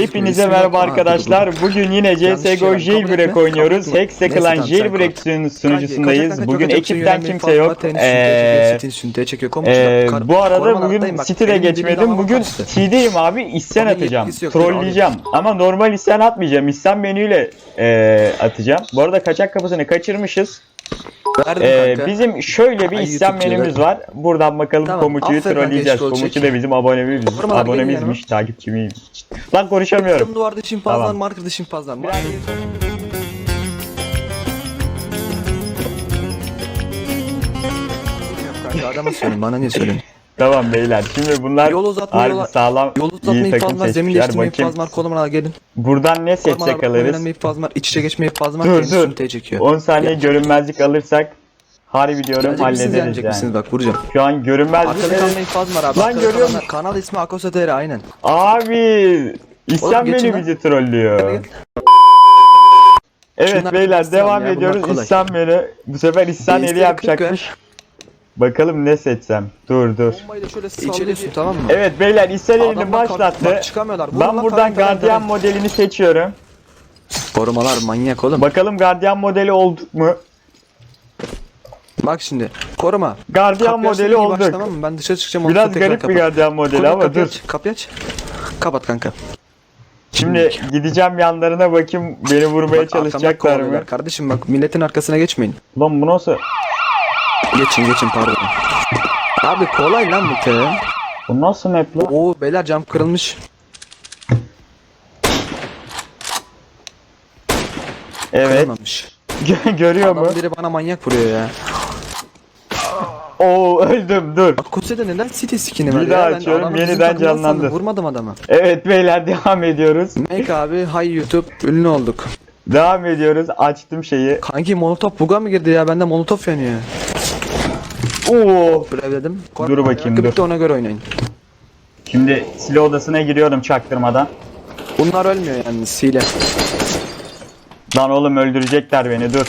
Hepinize merhaba arkadaşlar. Bugün yine CSGO şey Jailbreak oynuyoruz. tamam, sen Jailbreak sunucusundayız. Bugün ekipten kimse yok. Ee, ee, bu arada bugün. City'de geçmedim. Bugün. T'deyim abi. İsyan atacağım. Trolleyeceğim. Ama normal isyan atmayacağım. İsyan menüyle ee, atacağım. Bu arada kaçak kapısını kaçırmışız. Verdim Ee, kanka. bizim şöyle bir Ay, isyan YouTube'cuya menümüz var. Buradan bakalım Tamam, kanka, trolleyeceğiz. Komuçu da bizim abonemiz. Abonemizmiş, takipçimiymiş. Lan konuşamıyorum. Duvarda şimpazlar, Tamam. markerde şimpazlar. Biraz- adama söylüyorum bana niye söylüyorsun? Tamam beyler. Şimdi bunlar Yol uzatma, harbi yola- sağlam Yol uzatma iyi takım infaz var, zemin seçmişler. Bakayım infaz var, korumalara gelin. buradan ne seçecek alırız. var, iç içe geçme infaz var, Dur, dur. sünte çekiyor. 10 saniye Gel. görünmezlik alırsak harbi diyorum Gelecek misiniz, hallederiz gelmeyecek yani. misiniz bak vuracağım. Şu an görünmezlik Arkada evet. kalma infaz var abi. Lan arkada görüyor kalanlar- musun? Kanal ismi Akos TR aynen. Abi İsyan geçin beni lan. bizi trollüyor. Evet Şunlar beyler devam ya, bunlar ediyoruz. kolay. İsyan beni. Bu sefer İsyan eli Değiştirdik yapacakmış. Bakalım ne seçsem. Dur dur. Bombayla şöyle tamam mı? Evet beyler elini Adamlar başlattı. Bak çıkamıyorlar. Vurun Ben lan, buradan tarayın, tarayın, gardiyan modelini seçiyorum. Korumalar manyak oğlum. Bakalım gardiyan modeli olduk mu? Bak şimdi. Koruma. Gardiyan Kapıyı modeli gibi baş, olduk. Tamam mı? Ben dışarı çıkacağım. onu Biraz sonra tekrar garip bir kapat. gardiyan modeli Koruma, ama kapıyı dur. Aç, kapıyı aç. Kapat kanka. Şimdi gideceğim yanlarına bakayım beni vurmaya Bak, arkamdan çalışacaklar mı? Kardeşim bak milletin arkasına geçmeyin. Lan bu nasıl? Geçin geçin pardon. Abi kolay lan bu te. Bu nasıl map lan? Oo beyler cam kırılmış. Evet. Kırılmamış. Gö- Görüyor mu? Adam biri bana manyak vuruyor ya. Oo öldüm dur. Bak Kuse'de neden city skin'i var Bir ya? daha Ben açıyorum, adamı bizim yeniden takımdan canlandı. sandım, Vurmadım adamı. Evet beyler devam ediyoruz. Make abi hay YouTube ünlü olduk. Devam ediyoruz. Açtım şeyi. Kanki molotof buga mı girdi ya? Bende molotof yanıyor. Oo. Brev dedim. Dur bakayım, dur. Bitti ona göre oynayın. Şimdi silah odasına giriyorum çaktırmadan. Bunlar ölmüyor yani hile. Lan oğlum öldürecekler beni dur.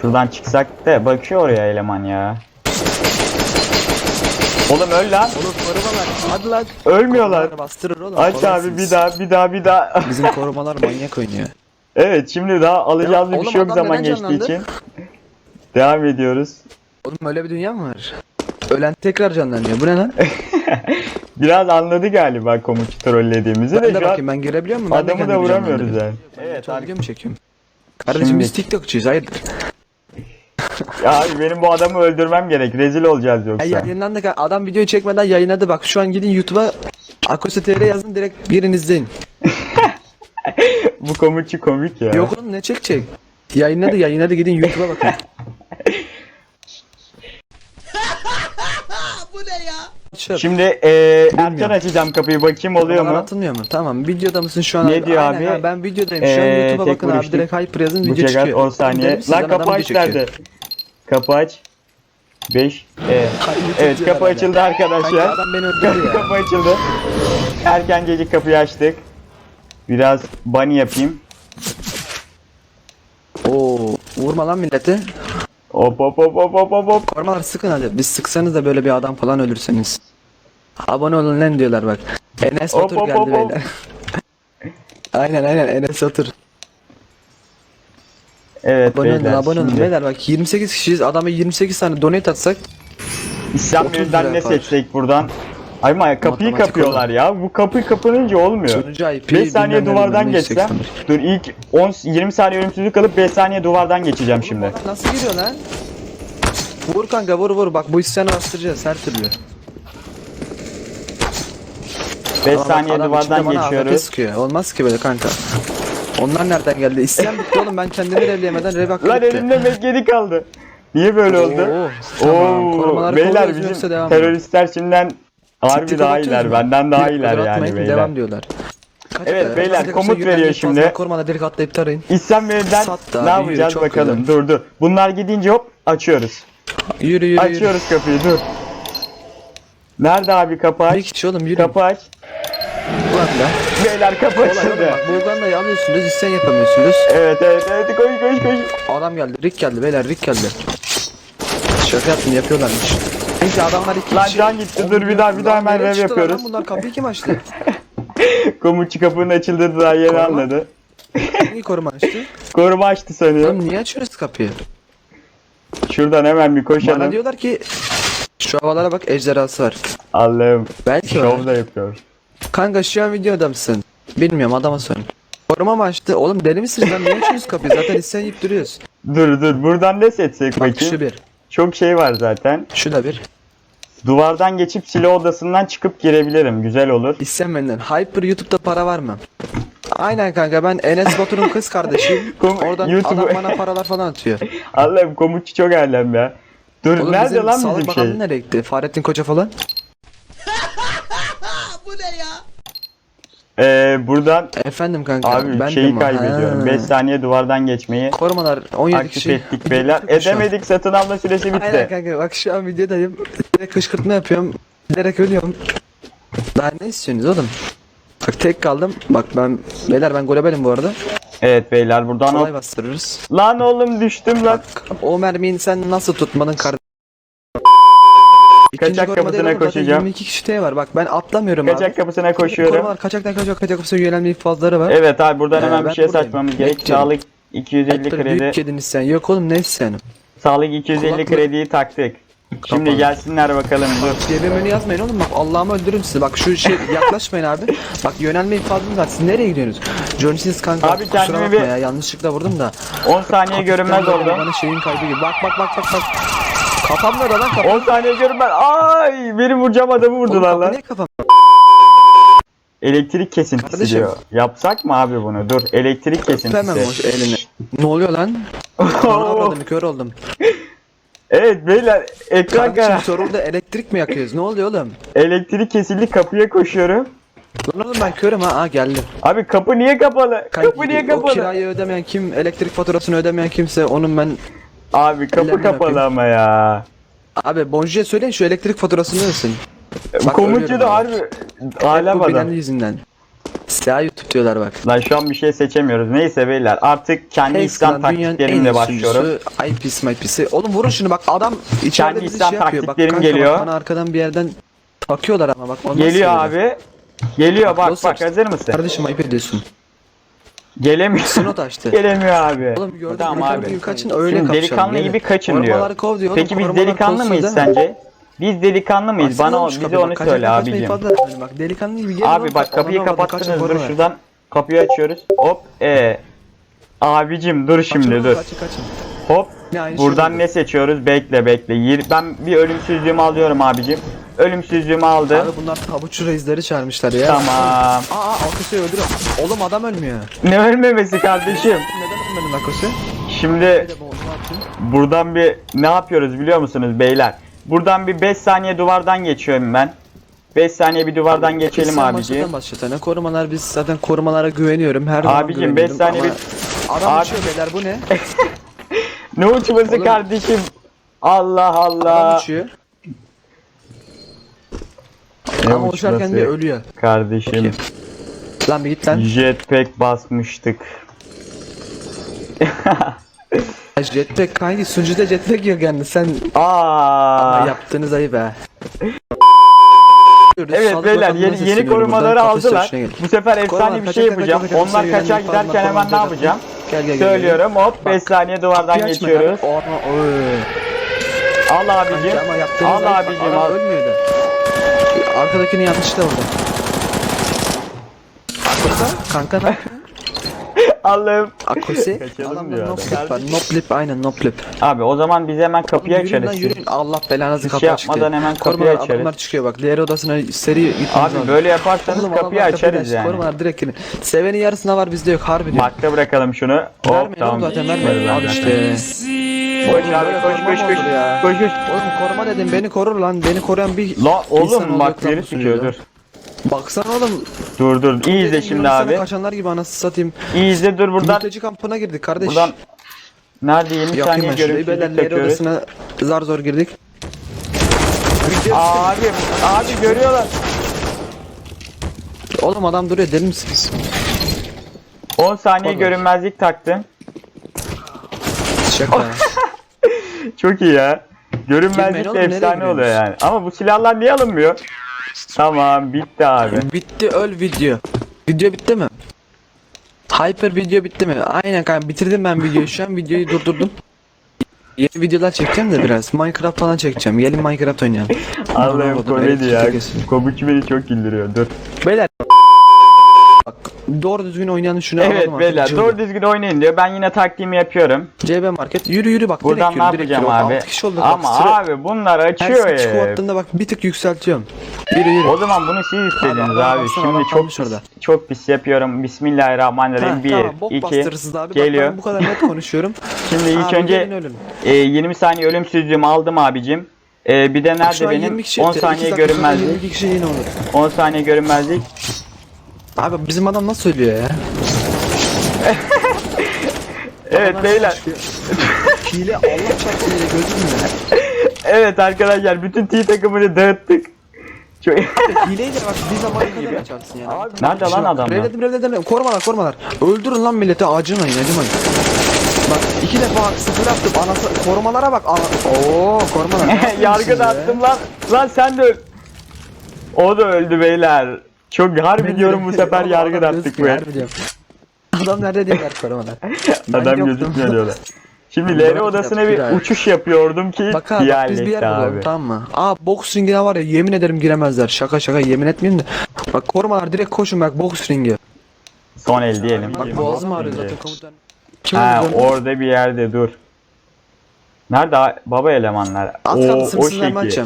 Şuradan çıksak da bakıyor oraya eleman ya. Oğlum öl lan. Oğlum korumalar. Hadi lan. Ölmüyorlar. Bastırır oğlum. Aç abi bir daha bir daha bir daha. Bizim korumalar manyak oynuyor. evet şimdi daha alacağız Ya, bir oğlum şey yok adam zaman neden geçtiği canlandı? için. Devam ediyoruz. Oğlum öyle bir dünya mı var? Ölen tekrar canlanıyor. Bu ne lan? Biraz anladı galiba komutçu trollediğimizi Ben de de bakayım ben girebiliyor muyum? Adamı da vuramıyoruz yani. Evet video mu çekiyorum? Kardeşim Şimdi- biz TikTokçuyuz hayırdır? Ya abi benim bu adamı öldürmem gerek. Rezil olacağız Ya yoksa. yayınlandık adam videoyu çekmeden yayınladı bak şu an gidin YouTube'a Akose TR yazın direkt birini izleyin. Bu komutçu komik ya. Yok oğlum ne çekecek? Yayınladı yayınladı gidin YouTube'a bakın. Bu ne Şöp. Şimdi e, erken açacağım kapıyı bakayım oluyor Bana mu? atılmıyor mu? Tamam videoda mısın şu an? Ne diyor Aynen, abi? ben videodayım şu an Ee, YouTube'a tek bakın abi vuruşluk. direkt hyper yazın Bu video cegat çıkıyor. 10 saniye. Lan adam kapı video aç çekiyor. nerede? Kapı aç. 5. Evet. YouTube Evet kapı herhalde. açıldı Kanka arkadaşlar. adam beni öldürdü ya. kapı açıldı. Erken gece kapıyı açtık. Biraz bunny yapayım. Oo, vurma lan milleti. Hop hop hop hop hop hop hop. Korumalar sıkın hadi. Biz sıksanız da böyle bir adam falan ölürseniz. Abone olun lan diyorlar bak. Enes Hop, Otur hop, geldi hop, hop. beyler. aynen aynen Enes Otur. Evet Abone olun beyler. abone olun şimdi beyler bak 28 kişiyiz adama 28 tane donate atsak İslam 30 birinden lira ne seçsek buradan? Ay ama kapıyı Matematik kapıyorlar ya. Bu kapı kapanınca olmuyor. Sonucu IP 5 saniye bilmem duvardan bilmem geçsem. 181. Dur ilk 10 20 saniye ölümsüzlük alıp 5 saniye duvardan geçeceğim şimdi. Nasıl giriyor lan? Vur kanka vur vur bak bu isyanı bastıracağız her türlü. 5 Ama bak, saniye adam duvardan geçiyoruz. sıkıyor. Olmaz ki böyle kanka. Onlar nereden geldi? İsyan bitti oğlum ben kendimi revleyemeden rev hakkı Lan elimde medyedi kaldı. Niye böyle oldu? Oo, tamam. Oo, Korumaları beyler bizim teröristler şimdiden harbi daha iyiler. Benden daha Bir iyiler yani beyler. Devam diyorlar. Kaç Evet, beyler, komut veriyor şimdi. Korumada direkt atlayıp tarayın. İslam Sattı ne yapacağız yürü, bakalım. güzel. Dur dur. Bunlar gidince hop açıyoruz. Yürü yürü yürü. Açıyoruz kapıyı dur. Nerede abi kapı Bir aç? kişi oğlum yürü. Kapı aç. Ulan lan. Beyler kapı açıldı. bak bu Uganda'yı alıyorsunuz isyan yapamıyorsunuz. Evet evet evet koş koş koş. Adam geldi Rick geldi beyler Rick geldi. Şaka yaptım yapıyorlarmış. Neyse adamlar iki Lan kişi. can gitti, dur bir daha- bir daha Lan hemen nereye rev çıktılar yapıyoruz. Bunlar kapıyı kim açtı? Komutçu kapının açıldığını daha yeni Koruma. anladı. Niye koruma açtı? Koruma açtı sanıyor. Oğlum niye açıyoruz kapıyı? Şuradan hemen bir Bana koşalım. diyorlar ki şu havalara bak ejderhası var. Allah'ım. Belki Şov var. da yapıyor. Kanka şu an videoda mısın? Bilmiyorum adama sorun. Koruma mı açtı? Oğlum deli misiniz lan? Niye açıyorsunuz kapıyı? Zaten isyan yiyip duruyoruz. Dur dur buradan ne seçsek Bak bakayım. şu bir. Çok şey var zaten. Şu da bir. Duvardan geçip silah odasından çıkıp girebilirim. Güzel olur. İsyan benden. Hyper YouTube'da para var mı? Aynen kanka ben Enes Batur'un kız kardeşiyim. Oradan YouTube'u- adam bana paralar falan atıyor. Allah'ım komutçu çok eğlen ya. Dur Oğlum nerede bizim lan bizim Bakanlığı şey? nereye gitti? Fahrettin Koca falan. Ee, buradan Efendim kanka. abi ben şeyi de- kaybediyorum. Ha. 5 saniye duvardan geçmeyi Korumalar 17 aktif kişi. ettik beyler. Çok şu an. Edemedik satın alma süresi Aynen bitti. kanka bak şu an videodayım. Direkt kışkırtma yapıyorum. Bilerek ölüyorum. Daha ne istiyorsunuz oğlum? Bak tek kaldım. Bak ben beyler ben golebelim bu arada. Evet beyler buradan Kolay hop. bastırırız. Lan oğlum düştüm lan. Bak o mermiyi sen nasıl tutmadın kardeşim? Kaçak kapısına koşacağım. 22 kişi T var bak ben atlamıyorum abi. Kaçak kapısına koşuyorum. Korumalar kaçaktan kaçak kaçak kapısına yönelme infazları var. Evet abi buradan Ee, hemen bir ben şey saçmamız gerek. Sağlık 250 Hector kredi. büyük kedin isyan. Yok oğlum ne isyanı? Sağlık 250 Kulaklık- krediyi taktık. Şimdi gelsinler bakalım dur. CB menü yazmayın oğlum bak Allah'ımı öldürürüm sizi. Bak şu şey yaklaşmayın abi. Bak yönelme infazınız var. Siz nereye gidiyorsunuz? Johnny kanka Abi kusura kendimi bakma bir- ya yanlışlıkla vurdum da. 10 saniye görünmez oldu. Bana şeyin kaybı gibi. Bak bak bak bak bak. Kafam nerede lan kafam? 10 saniye görünmez. Ay beni vuracağım adamı vurdular lan. niye kafam? Elektrik kesintisi Kardeşim. diyor. Yapsak mı abi bunu? Dur elektrik Öpemem kesintisi. o elini. Ne oluyor lan? Avradım kör oldum. evet beyler ekran Kardeşim kara. sorulda elektrik mi yakıyoruz? Ne oluyor oğlum? Elektrik kesildi kapıya koşuyorum. Lan oğlum ben körüm ha. Aa geldim. Abi kapı niye kapalı? Kanka, Kapı niye O kapalı? kirayı ödemeyen kim, elektrik faturasını ödemeyen kimse onun ben... Abi kapı kapalı ama ya. Abi Bonji'ye söyleyin şu elektrik faturasını ödesin. Bak, Komutçu da harbi alem bu adam. bilenin yüzünden. Siyah YouTube diyorlar bak. Lan şu an bir şey seçemiyoruz. Neyse beyler artık kendi İslam Eslan dünyanın en taktiklerimle başlıyorum. sunucusu. IP'si MIP'si. Oğlum vurun şunu bak adam içeride Kendi bizi İslam şey yapıyor. Bak taktiklerim kanka geliyor. bak bana arkadan bir yerden takıyorlar ama bak. onu nasıl Geliyor abi. Geliyor bak dostlar, bak hazır mısın? Kardeşim ayıp ediyorsun. Gelemiyor. Snot açtı. Gelemiyor abi. Oğlum gördün tamam delikanlı abi. gibi kaçın öyle Şimdi kapışalım. delikanlı gelin. gibi kaçın diyor. Korumaları kov diyor. Peki biz korumalar delikanlı kovsun mıyız sence? Biz delikanlı mıyız? Açsana Bana o, şu bize kapıyı, onu bak, söyle kaçmayı abicim. etmeyin Bak delikanlı gibi gelin Abi bak kapıyı kapattınız dur koruma. şuradan kapıyı açıyoruz. Hop e. Abicim dur Kaçın şimdi oğlum, dur. Kaçın kaçın. Hop. Ne aynı şey Buradan ne seçiyoruz? Bekle bekle. Yir- Ben bir ölümsüzlüğümü alıyorum abicim. Ölümsüzlüğümü aldım. Abi bunlar tabuççu reisleri çağırmışlar ya. Tamam. Aa Akos'u öldürüyor. Oğlum adam ölmüyor. Ne ölmemesi kardeşim? Neden ölmedin Akos'u? Şimdi buradan bir ne yapıyoruz biliyor musunuz beyler? Buradan bir 5 saniye duvardan geçiyorum ben. 5 saniye bir duvardan geçelim Sen abicim. başlatan başlatana. Korumalar biz zaten korumalara güveniyorum. Her zaman beş güveniyorum saniye ama bir- Adam Abi- uçuyor beyler bu ne? Ne uçması Oğlum- kardeşim? Allah Adam Allah. uçuyor. Ama uçarken de ölüyor. Kardeşim. Lan bir git lan. Jetpack basmıştık. Jetpack hangi sunucuda jetpack yok yani sen Aa. Yaptığınız ayıp be. Evet Sağlık beyler yeni yeni korumaları aldılar. Bu sefer efsane Korumalar bir şey yapacağım. kaçak, kaçak, Onlar kaçak, giderken hemen ne yapacağım? Gel gel gel. Söylüyorum hop 5 saniye duvardan geçiyoruz. Al abicim. Al abicim al. Arkadakini yanlışlıkla vurdu. Akosa kanka ne? Allah'ım. Akose. Kaçalım Adamda diyor no adam. clip var. No clip aynen no clip. Abi o zaman biz hemen kapıyı Yürüyün lan açarız. yürüyün. Allah belanızı kapı şey açtı. yapmadan hemen kapıyı Korumalar, açarız. Adamlar çıkıyor bak. Diğer odasına seri gitmemiz Abi lazım. böyle yaparsanız Oğlum, kapıyı adamlar açarız açtı, yani. Korumalar direkt girin. Sevenin yarısına var bizde yok harbi diyor. Makta bırakalım şunu. Hop Vermeyin tamam. oğlum zaten Vermez vermeyin. Al zaten. İşte. Koş abi koş koş koş. ya. Koş koş. Oğlum koruma dedim beni korur lan. Beni koruyan bir La oğlum bak bu sıkıyor dur. Baksana oğlum. Dur dur. İyi izle Dedim, şimdi abi. Kaçanlar gibi anasını satayım. İyi izle dur buradan. Mülteci kampına girdik kardeş. Buradan Nerede 20 Yakayım saniye yer takıyoruz. odasına zar zor girdik. Abi abi görüyorlar. Oğlum adam duruyor deli misiniz? 10 saniye Olur. görünmezlik taktım. Şaka. Çok iyi ya. Görünmezlik oğlum, de nereye efsane oluyor yani. Ama bu silahlar niye alınmıyor? Tamam bitti abi. Bitti öl video. Video bitti mi? Hyper video bitti mi? Aynen kanka bitirdim ben videoyu şu an videoyu durdurdum. Yeni videolar çekeceğim de biraz. Minecraft falan çekeceğim. Gelin Minecraft oynayalım. Allah'ım komedi ya. Kobuçu beni çok güldürüyor. Dur. Beyler doğru düzgün oynayanı şunu Evet alalım artık. beyler Çıldır. doğru düzgün oynayın diyor. Ben yine taktiğimi yapıyorum. CB Market yürü yürü bak. Buradan direkt ne yürü, direkt yapacağım yürü. abi? Altı kişi olduk Ama bak, süre- abi bunlar Her açıyor çıkı ya. attığında bak bir tık yükseltiyorum. Yürü yürü. O zaman bunu siz istediniz abi. baksana, Şimdi çok pis, orada. çok pis yapıyorum. Bismillahirrahmanirrahim. Ha, 1 tamam, bok 2 bastırırsınız abi. geliyor. Bak bu kadar net konuşuyorum. Şimdi ilk Abi önce e, 20 saniye ölümsüzlüğümü aldım abicim. E, bir de nerede benim 20 kişi 10 etti. saniye görünmezlik. 22 kişi yine olur. 10 saniye görünmezlik. Abi bizim adam nasıl ölüyor ya? Evet beyler. Hile Allah çarpsın hile gözüm Evet arkadaşlar bütün T takımını dağıttık. Çok Hileyi de bak bir zaman kadar çarpsın yani. Abi, nerede lan adamlar? Revledim revledim korumalar korumalar. Öldürün lan milleti acımayın acımayın. Bak iki defa sıfır yaptım anası korumalara bak. Ana... Oo korumalar. Yargı ya? da attım lan. Lan sen de öl. O da öldü beyler. Çok harbi diyorum bu sefer yargı attık diyorum. Adam nerede diyorlar korumalar. Ben Adam gözükmüyor diyorlar. Şimdi LR odasına bir uçuş yapıyordum ki Bak abi bak biz bir yer bulalım tamam mı? Aa boks ringine var ya yemin ederim giremezler. Şaka şaka yemin etmeyeyim de. Bak korumalar direkt koşun bak boks ringi. Son el diyelim. Bak boğazım ağrıyor zaten komutan. Kim Ha orada bir yerde dur. Nerede baba elemanlar? Kaldı o verme şekil.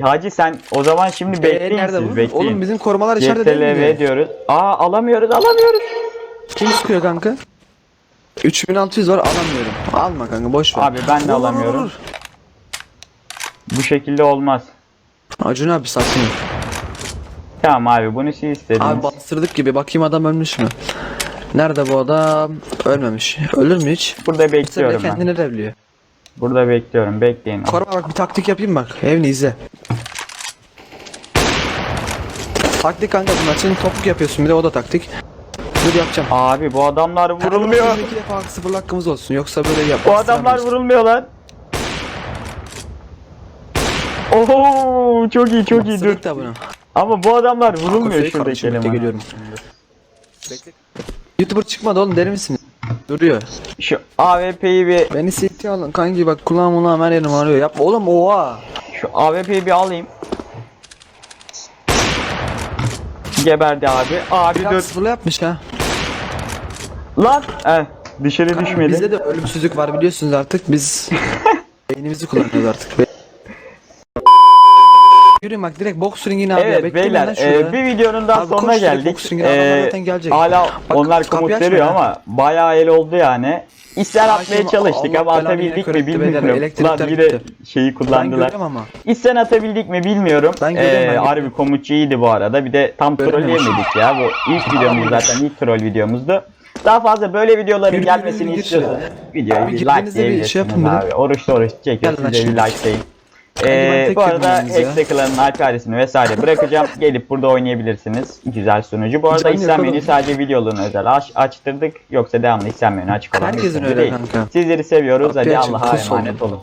Hacı sen o zaman şimdi bekleyin nerede siz bekleyin. Oğlum bizim korumalar içeride değil mi? diyoruz. Aa alamıyoruz alamıyoruz. Kim sıkıyor kanka? 3600 var alamıyorum. Alma kanka boş ver. Abi ben de Vur, alamıyorum. vur. Bu şekilde olmaz. Acun abi sakin ol. Tamam abi bunu siz istediniz. Abi bastırdık gibi bakayım adam ölmüş mü? Nerede bu adam? Ölmemiş. Ölür mü hiç? Burada bile bekliyorum ben. kendini revliyor. Burada bekliyorum. Bekleyin. Koruma bak bir taktik yapayım bak. Evni izle. Taktik kanka bunun açın topuk yapıyorsun bir de o da taktik. Dur yapacağım. Abi bu adamlar vurulmuyor. İki defa sıfır hakkımız olsun yoksa böyle yap. Bu adamlar vurulmuyor lan. Oho çok iyi çok iyi dur. Bunu. Ama bu adamlar vurulmuyor şuradaki eleman. geliyorum. Youtuber çıkmadı oğlum deli misin? Duruyor. Şu AWP'yi bir Beni CT alın kanki bak kulağım kulağım her yerim ağrıyor. Yapma oğlum oha. şu AWP'yi bir alayım. Geberdi abi. Abi Biraz dur. sıfırla yapmış ha. Lan. Eh, dışarı Kanka, düşmedi. Bizde de ölümsüzlük var biliyorsunuz artık biz beynimizi kullanıyoruz artık. Yürüyün bak direkt box ringine abi ya. Evet Bekleyin beyler e, bir videonun daha Abi sonuna direkt geldik. boxing adamlar E, zaten gelecek. hala Bak, onlar kapıyı komut açma veriyor ya. ama bayağı el oldu yani. İster Hakim, atmaya çalıştık Allah ama belanı atabildik yine mi körüktü beyler, bilmiyorum. elektrikler Lan yine gitti. şeyi Ben kullandılar. görüyorum ama. İsten atabildik mi bilmiyorum. Ben görüyorum, ben Ee, görüyorum. harbi komutçu iyiydi bu arada. Bir de tam Görüyorum. trolleyemedik ya. Bu ilk videomuz zaten ilk troll videomuzdu. Daha fazla böyle videoların Yürü, gelmesini yürü, yürü, istiyorsanız videoyu Abi bir girdiğinizde bir likeleyebilirsiniz şey yapın bir de. abi. Oruçlu oruç. Gel lan de bir şimdi. likeleyin. ben Ee, bu arada ya. Hextacle'ın IP adresini vesaire bırakacağım. Gelip burada oynayabilirsiniz. Güzel sunucu. Bu arada Canım istem yapalım. menü sadece videolarına özel aç, açtırdık. Yoksa devamlı istem menü açık olan Herkesin öyle değil. kanka. Sizleri seviyoruz. Hadi Allah'a emanet olun.